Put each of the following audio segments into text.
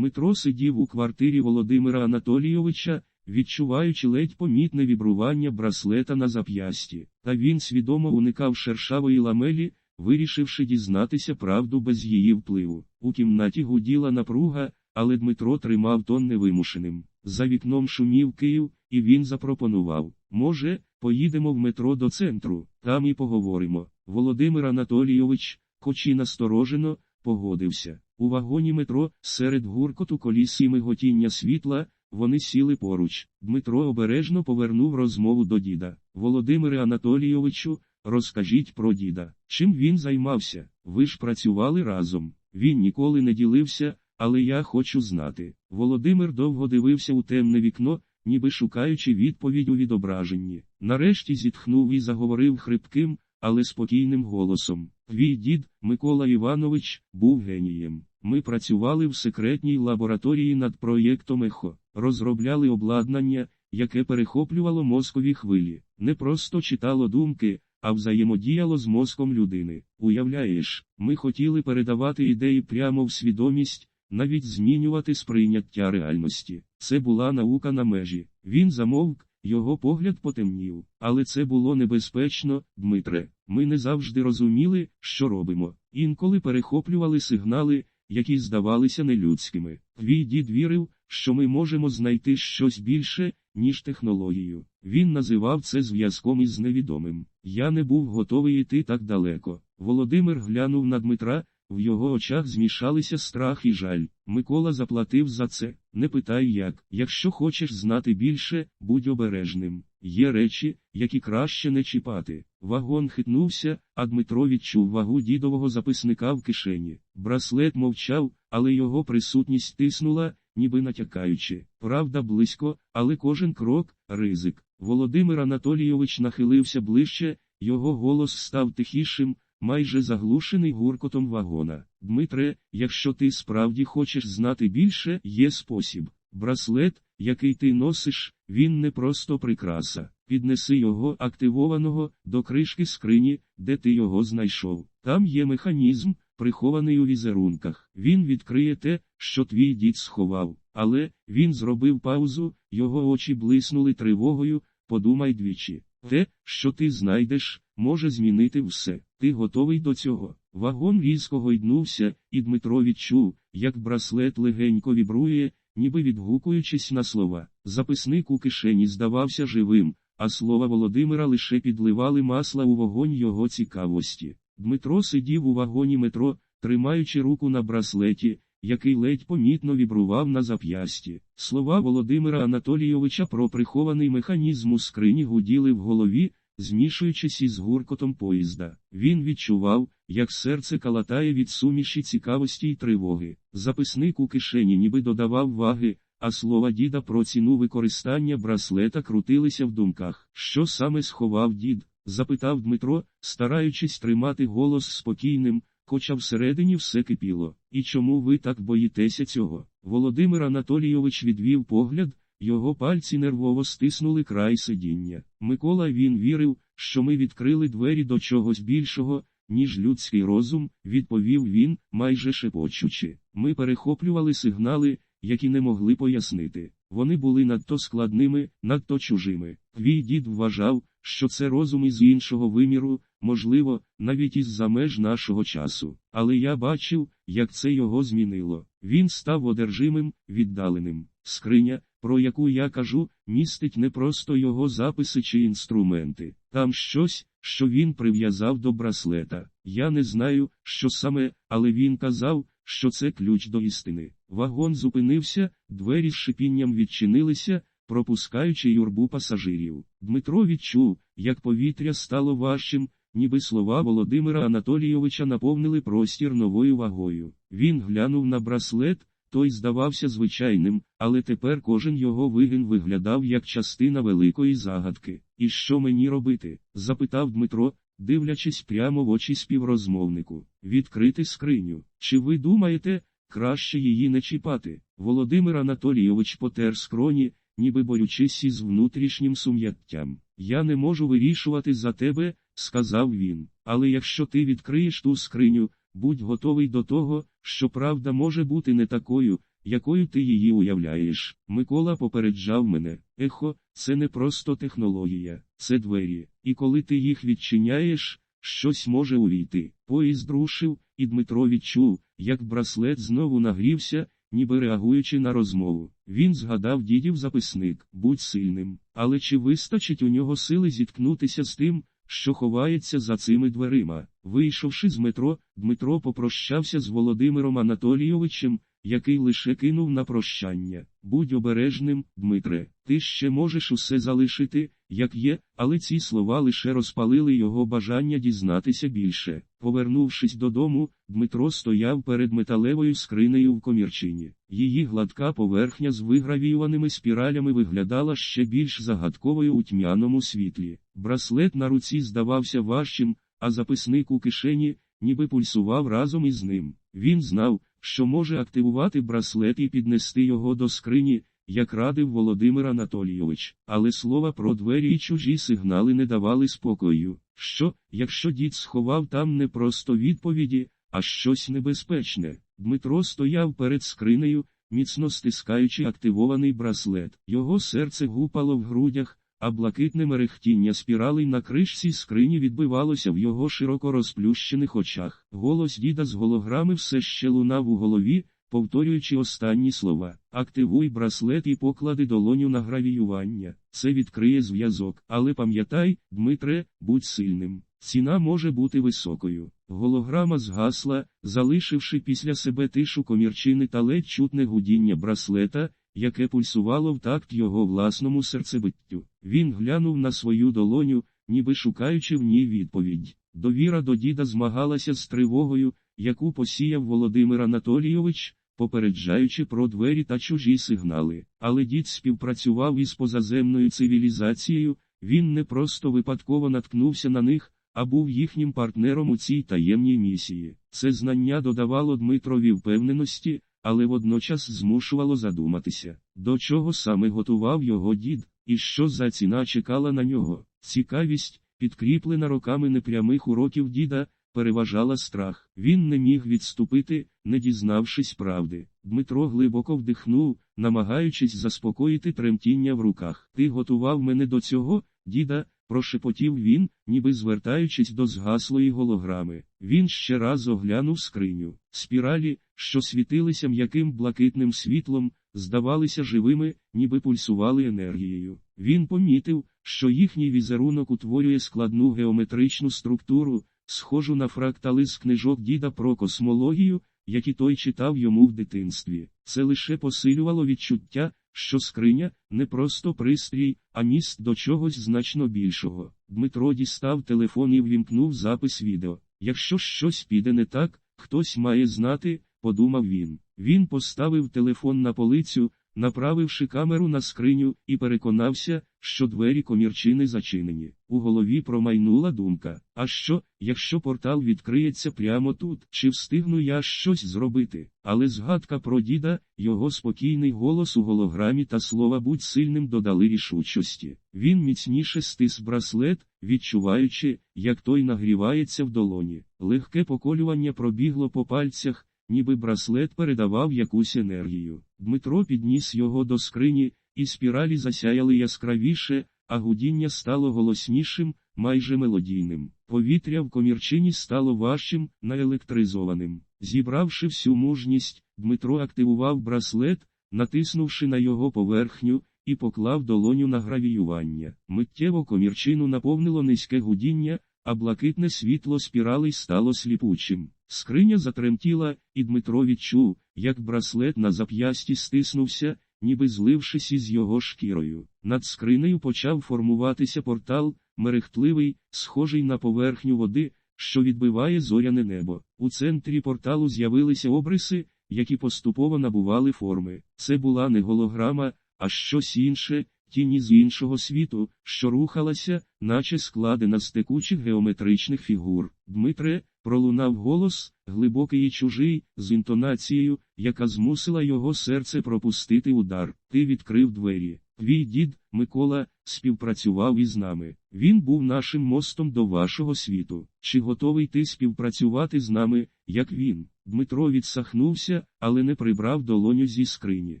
Дмитро сидів у квартирі Володимира Анатолійовича, відчуваючи ледь помітне вібрування браслета на зап'ясті, та він свідомо уникав шершавої ламелі, вирішивши дізнатися правду без її впливу. У кімнаті гуділа напруга, але Дмитро тримав тон невимушеним. За вікном шумів Київ, і він запропонував може, поїдемо в метро до центру, там і поговоримо. Володимир Анатолійович, хоч і насторожено, погодився. У вагоні метро, серед гуркоту коліс і миготіння світла, вони сіли поруч. Дмитро обережно повернув розмову до діда. Володимире Анатолійовичу, розкажіть про діда. Чим він займався? Ви ж працювали разом. Він ніколи не ділився, але я хочу знати. Володимир довго дивився у темне вікно, ніби шукаючи відповідь у відображенні. Нарешті зітхнув і заговорив хрипким, але спокійним голосом. Твій дід, Микола Іванович, був генієм. Ми працювали в секретній лабораторії над проєктом ЕХО, розробляли обладнання, яке перехоплювало мозкові хвилі, не просто читало думки, а взаємодіяло з мозком людини. Уявляєш, ми хотіли передавати ідеї прямо в свідомість, навіть змінювати сприйняття реальності. Це була наука на межі. Він замовк, його погляд потемнів. Але це було небезпечно, Дмитре. Ми не завжди розуміли, що робимо. Інколи перехоплювали сигнали, які здавалися нелюдськими. Твій дід вірив, що ми можемо знайти щось більше, ніж технологію. Він називав це зв'язком із невідомим. Я не був готовий йти так далеко. Володимир глянув на Дмитра, в його очах змішалися страх і жаль. Микола заплатив за це. Не питай як. Якщо хочеш знати більше, будь обережним. Є речі, які краще не чіпати. Вагон хитнувся, а Дмитро відчув вагу дідового записника в кишені. Браслет мовчав, але його присутність тиснула, ніби натякаючи. Правда близько, але кожен крок ризик. Володимир Анатолійович нахилився ближче, його голос став тихішим, майже заглушений гуркотом вагона. Дмитре, якщо ти справді хочеш знати більше, є спосіб. Браслет, який ти носиш, він не просто прикраса. Піднеси його активованого до кришки скрині, де ти його знайшов. Там є механізм, прихований у візерунках. Він відкриє те, що твій дід сховав. Але він зробив паузу, його очі блиснули тривогою. Подумай двічі. Те, що ти знайдеш, може змінити все. Ти готовий до цього. Вагон різко гойднувся, і Дмитро відчув, як браслет легенько вібрує, ніби відгукуючись на слова. Записник у кишені здавався живим, а слова Володимира лише підливали масла у вогонь його цікавості. Дмитро сидів у вагоні метро, тримаючи руку на браслеті, який ледь помітно вібрував на зап'ясті. Слова Володимира Анатолійовича про прихований механізм у скрині гуділи в голові, змішуючись із гуркотом поїзда. Він відчував, як серце калатає від суміші цікавості й тривоги. Записник у кишені ніби додавав ваги, а слова діда про ціну використання браслета крутилися в думках. Що саме сховав дід? запитав Дмитро, стараючись тримати голос спокійним, хоча всередині все кипіло. І чому ви так боїтеся цього? Володимир Анатолійович відвів погляд, його пальці нервово стиснули край сидіння. Микола він вірив, що ми відкрили двері до чогось більшого, ніж людський розум, відповів він, майже шепочучи. Ми перехоплювали сигнали, які не могли пояснити. Вони були надто складними, надто чужими. Твій дід вважав, що це розум із іншого виміру, можливо, навіть із за меж нашого часу. Але я бачив, як це його змінило. Він став одержимим, віддаленим. Скриня, про яку я кажу, містить не просто його записи чи інструменти. Там щось, що він прив'язав до браслета. Я не знаю, що саме, але він казав, що це ключ до істини. Вагон зупинився, двері з шипінням відчинилися, пропускаючи юрбу пасажирів. Дмитро відчув, як повітря стало важчим, ніби слова Володимира Анатолійовича наповнили простір новою вагою. Він глянув на браслет, той здавався звичайним, але тепер кожен його вигін виглядав як частина великої загадки. І що мені робити? запитав Дмитро, дивлячись прямо в очі співрозмовнику. Відкрити скриню. Чи ви думаєте, краще її не чіпати? Володимир Анатолійович потер скроні, ніби борючись із внутрішнім сум'яттям. Я не можу вирішувати за тебе, сказав він. Але якщо ти відкриєш ту скриню, будь готовий до того, що правда може бути не такою, якою ти її уявляєш. Микола попереджав мене, ехо, це не просто технологія, це двері, і коли ти їх відчиняєш, щось може увійти. Поїзд рушив, і Дмитро відчув, як браслет знову нагрівся, ніби реагуючи на розмову. Він згадав дідів записник, будь сильним, але чи вистачить у нього сили зіткнутися з тим, що ховається за цими дверима? Вийшовши з метро, Дмитро попрощався з Володимиром Анатолійовичем, який лише кинув на прощання. Будь обережним, Дмитре, ти ще можеш усе залишити, як є, але ці слова лише розпалили його бажання дізнатися більше. Повернувшись додому, Дмитро стояв перед металевою скринею в комірчині. Її гладка поверхня з вигравіюваними спіралями виглядала ще більш загадковою у тьмяному світлі. Браслет на руці здавався важчим, а записник у кишені, ніби пульсував разом із ним. Він знав, що може активувати браслет і піднести його до скрині, як радив Володимир Анатолійович, але слова про двері і чужі сигнали не давали спокою. Що, якщо дід сховав там не просто відповіді, а щось небезпечне? Дмитро стояв перед скринею, міцно стискаючи активований браслет. Його серце гупало в грудях, а блакитне мерехтіння спіралей на кришці скрині відбивалося в його широко розплющених очах. Голос діда з голограми все ще лунав у голові, повторюючи останні слова. Активуй браслет і поклади долоню на гравіювання. Це відкриє зв'язок. Але пам'ятай, Дмитре, будь сильним. Ціна може бути високою. Голограма згасла, залишивши після себе тишу комірчини та ледь чутне гудіння браслета, яке пульсувало в такт його власному серцебиттю. Він глянув на свою долоню, ніби шукаючи в ній відповідь. Довіра до діда змагалася з тривогою, яку посіяв Володимир Анатолійович, попереджаючи про двері та чужі сигнали. Але дід співпрацював із позаземною цивілізацією, він не просто випадково наткнувся на них, а був їхнім партнером у цій таємній місії. Це знання додавало Дмитрові впевненості, але водночас змушувало задуматися, до чого саме готував його дід, і що за ціна чекала на нього. Цікавість, підкріплена роками непрямих уроків діда, переважала страх. Він не міг відступити, не дізнавшись правди. Дмитро глибоко вдихнув, намагаючись заспокоїти тремтіння в руках. Ти готував мене до цього, діда, прошепотів він, ніби звертаючись до згаслої голограми. Він ще раз оглянув скриню. Спіралі, що світилися м'яким блакитним світлом, здавалися живими, ніби пульсували енергією. Він помітив, що їхній візерунок утворює складну геометричну структуру, схожу на фрактали з книжок діда про космологію, які той читав йому в дитинстві. Це лише посилювало відчуття, що скриня не просто пристрій, а міст до чогось значно більшого. Дмитро дістав телефон і ввімкнув запис відео. Якщо щось піде не так, хтось має знати, подумав він. Він поставив телефон на полицю, направивши камеру на скриню, і переконався, що двері комірчини зачинені. У голові промайнула думка: а що, якщо портал відкриється прямо тут, чи встигну я щось зробити? Але згадка про діда, його спокійний голос у голограмі та слова будь сильним додали рішучості. Він міцніше стис браслет, відчуваючи, як той нагрівається в долоні. Легке поколювання пробігло по пальцях ніби браслет передавав якусь енергію. Дмитро підніс його до скрині, і спіралі засяяли яскравіше, а гудіння стало голоснішим, майже мелодійним. Повітря в комірчині стало важчим, наелектризованим. Зібравши всю мужність, Дмитро активував браслет, натиснувши на його поверхню, і поклав долоню на гравіювання. Миттєво комірчину наповнило низьке гудіння, а блакитне світло спіралей стало сліпучим. Скриня затремтіла, і Дмитро відчув, як браслет на зап'ясті стиснувся, ніби злившись із його шкірою. Над скринею почав формуватися портал, мерехтливий, схожий на поверхню води, що відбиває зоряне небо. У центрі порталу з'явилися обриси, які поступово набували форми. Це була не голограма, а щось інше, тіні з іншого світу, що рухалася, наче складена з текучих геометричних фігур. Дмитре, пролунав голос, глибокий і чужий, з інтонацією, яка змусила його серце пропустити удар. Ти відкрив двері. Твій дід, Микола, співпрацював із нами. Він був нашим мостом до вашого світу. Чи готовий ти співпрацювати з нами, як він. Дмитро відсахнувся, але не прибрав долоню зі скрині.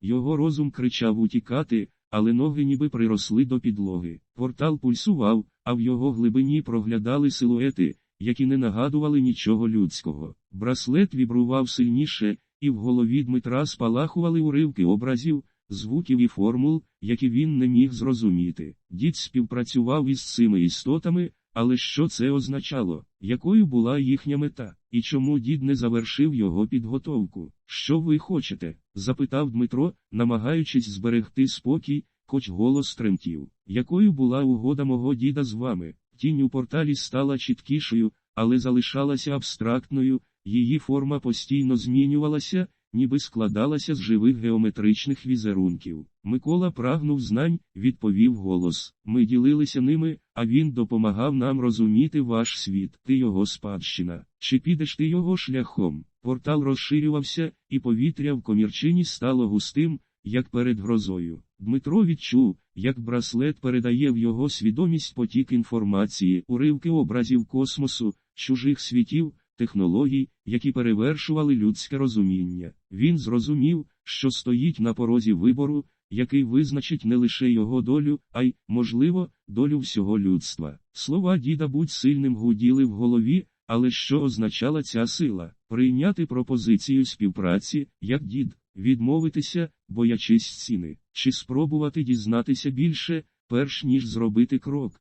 Його розум кричав утікати, але ноги ніби приросли до підлоги. Портал пульсував, а в його глибині проглядали силуети, які не нагадували нічого людського. Браслет вібрував сильніше, і в голові Дмитра спалахували уривки образів, звуків і формул, які він не міг зрозуміти. Дід співпрацював із цими істотами, але що це означало, якою була їхня мета, і чому дід не завершив його підготовку? Що ви хочете? запитав Дмитро, намагаючись зберегти спокій, хоч голос тремтів. Якою була угода мого діда з вами? Тінь у порталі стала чіткішою, але залишалася абстрактною, її форма постійно змінювалася, ніби складалася з живих геометричних візерунків. Микола прагнув знань, відповів голос. Ми ділилися ними, а він допомагав нам розуміти ваш світ, ти його спадщина. Чи підеш ти його шляхом? Портал розширювався, і повітря в комірчині стало густим, як перед грозою. Дмитро відчув, як браслет передає в його свідомість потік інформації, уривки образів космосу, чужих світів, технологій, які перевершували людське розуміння. Він зрозумів, що стоїть на порозі вибору, який визначить не лише його долю, а й, можливо, долю всього людства. Слова діда будь сильним гуділи в голові, але що означала ця сила? Прийняти пропозицію співпраці, як дід, відмовитися, боячись ціни, чи спробувати дізнатися більше, перш ніж зробити крок.